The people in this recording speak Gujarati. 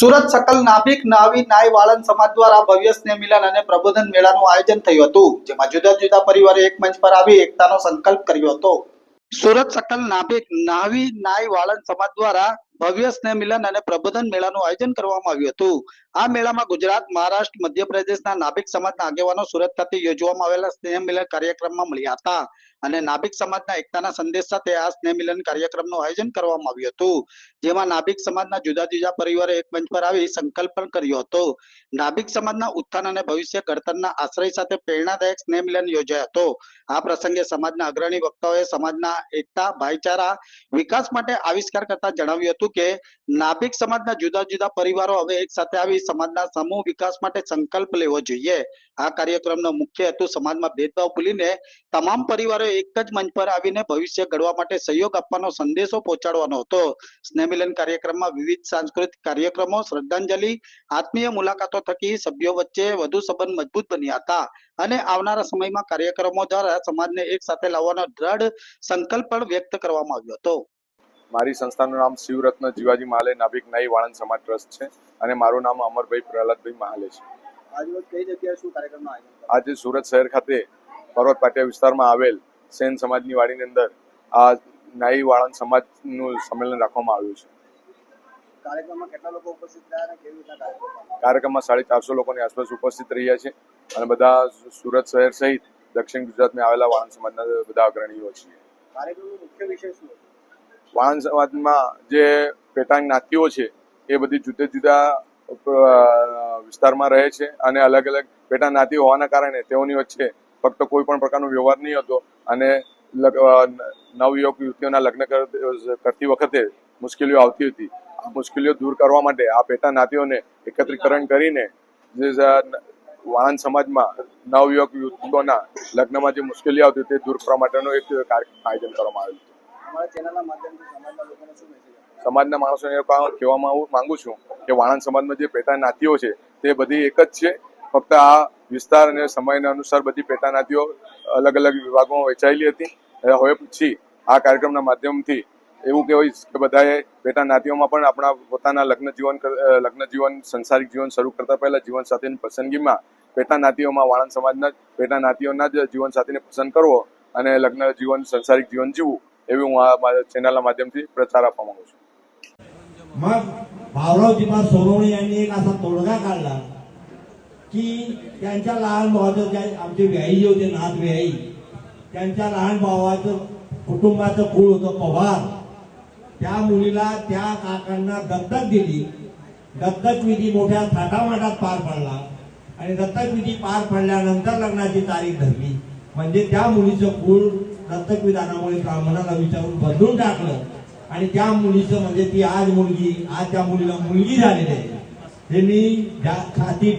સુરત સકલ નાભિક નાવી નાય વાળન સમાજ દ્વારા ભવ્ય સ્નેહ મિલન અને પ્રબોધન મેળાનું આયોજન થયું હતું, જેમાં જુદા જુદા પરિવારે એક મંચ પર આવી એકતાનો સંકલ્પ કર્યો હતો. સુરત સકલ નાભિક નાવી નાય વાળન સમાજ દ્વારા ભવ્ય સ્નેહ મિલન અને પ્રબોધન મેળાનું આયોજન કરવામાં આવ્યું હતું. આ મેળામાં ગુજરાત, મહારાષ્ટ્ર, મધ્યપ્રદેશના નાભિક સમાજના આગેવાનો સુરત ખાતે યોજવામાં આવેલા સ્નેહ મિલન કાર્યક્રમમાં મળ્યા હતા અને નાભિક સમાજના એકતાના સંદેશ સાથે આ સ્નેહ મિલન કાર્યક્રમનું આયોજન કરવામાં આવ્યું હતું. જેમાં નાભિક સમાજના જુદા જુદા પરિવારે એક મંચ પર આવી સંકલ્પ પણ કર્યો હતો. નાભિક સમાજના ઉત્થાન અને ભવિષ્ય ઘડતરના આશ્રય સાથે પ્રેરણાદાયક સ્નેહ મિલન યોજાયો હતો. આ પ્રસંગે સમાજના અગ્રણી વક્તાઓએ સમાજના એકતા, ભાઈચારા, વિકાસ માટે આવિષ્કાર કરતા જણાવ્યું હતું કે નાભિક સમાજના જુદા જુદા પરિવારો હવે એક સાથે આવી સમાજના સમૂહ વિકાસ માટે સંકલ્પ લેવો જોઈએ. આ કાર્યક્રમનો મુખ્ય હેતુ સમાજમાં ભેદભાવ ભૂલીને તમામ પરિવારો એક જ મંચ પર આવીને ભવિષ્ય ઘડવા માટે સહયોગ આપવાનો સંદેશો પહોંચાડવાનો હતો. સ્નેહમિલન કાર્યક્રમમાં વિવિધ સાંસ્કૃતિક કાર્યક્રમો, શ્રદ્ધાંજલિ, આત્મીય મુલાકાતો થકી સભ્યો વચ્ચે વધુ સંબંધ મજબૂત બન્યા હતા અને આવનારા સમયમાં કાર્યક્રમો દ્વારા સમાજને એક સાથે લાવવાનો દ્રઢ સંકલ્પ પણ વ્યક્ત કરવામાં આવ્યો હતો. મારી સંસ્થાનું નામ શિવરત્ન જીવાજી મહાલે નાભિક નાઈ વાણંદ સમાજ ટ્રસ્ટ છે અને મારું નામ અમરભાઈ પ્રહલાદભાઈ મહાલે છે. આજે સુરત શહેર ખાતે પર્વત પાટિયા વિસ્તારમાં આવેલ સેન સમાજની વાડીની અંદર આ નાઈ વાળંદ સમાજનું સંમેલન રાખવામાં આવ્યું છે. કાર્યક્રમમાં સાડી ચારસો લોકોની આસપાસ ઉપસ્થિત રહ્યા છે અને બધા સુરત શહેર સહિત દક્ષિણ ગુજરાતમાં આવેલા વાળંદ સમાજના બધા અગ્રણીઓ છે કાર્યક્રમનો મુખ્ય વિષય શું વાળંદ સમાજમાં જે પેટાંગ જ્ઞાતિઓ છે, એ બધી જુદા જુદા વિસ્તારમાં રહે છે અને અલગ અલગ પેટા જ્ઞાતિ હોવાના કારણે તેઓની વચ્ચે ફક્ત કોઈ પણ પ્રકારનો વ્યવહાર નહીં હતો અને નવયુવક યુવતીઓના લગ્ન કરતી વખતે મુશ્કેલીઓ આવતી હતી. આ મુશ્કેલીઓ દૂર કરવા માટે આ પેટા જ્ઞાતિઓને એકત્રીકરણ કરીને જે વાહન સમાજમાં નવયુવક યુવતીઓના લગ્નમાં જે મુશ્કેલી આવતી તે દૂર કરવા માટેનું એક આયોજન કરવામાં આવ્યું સમાજના માણસોને કહેવામાં આવું માંગુ છું કે વાણંદ સમાજમાં જે પેટા નાતીઓ છે, તે બધી એક જ છે. ફક્ત આ વિસ્તાર અને સમયના અનુસાર બધી પેટા નાતીઓ અલગ અલગ વિભાગોમાં વહેંચાયેલી હતી. હવે પછી આ કાર્યક્રમના માધ્યમથી એવું કહેવાય કે બધાએ પેટા નાતીઓમાં પણ આપણા પોતાના લગ્ન જીવન લગ્ન જીવન, સંસારિક જીવન શરૂ કરતા પહેલા જીવન સાથીની પસંદગીમાં પેટા નાતીઓમાં વાણંદ સમાજના પેટા નાતીઓના જ જીવન સાથીને પસંદ કરવો અને લગ્ન જીવન, સંસારિક જીવન જીવવું. એવી હું આ મારા ચેનલના માધ્યમથી પ્રચાર આપવા માંગુ છું. मग भाऊरावजीबा सोनवणे यांनी एक असा तोडगा काढला की त्यांच्या लहान भावाचं जे आमचे व्याई होते नाथ व्याई त्यांच्या लहान भावाचं कुटुंबाचं कुळ होतं पवार त्या मुलीला त्या काकांना दत्तक दिली दत्तक विधी मोठ्या थाटामाटात पार पडला आणि दत्तक विधी पार पडल्यानंतर लग्नाची तारीख धरली म्हणजे त्या मुलीचं कुळ दत्तक विधानामुळे ब्राह्मणाला विचारून बदलून टाकलं. आणि त्या मुलीचं म्हणजे ती आज मुलगी आज त्या मुलीला मुलगी झालेली आहे. हे मी ज्या खाती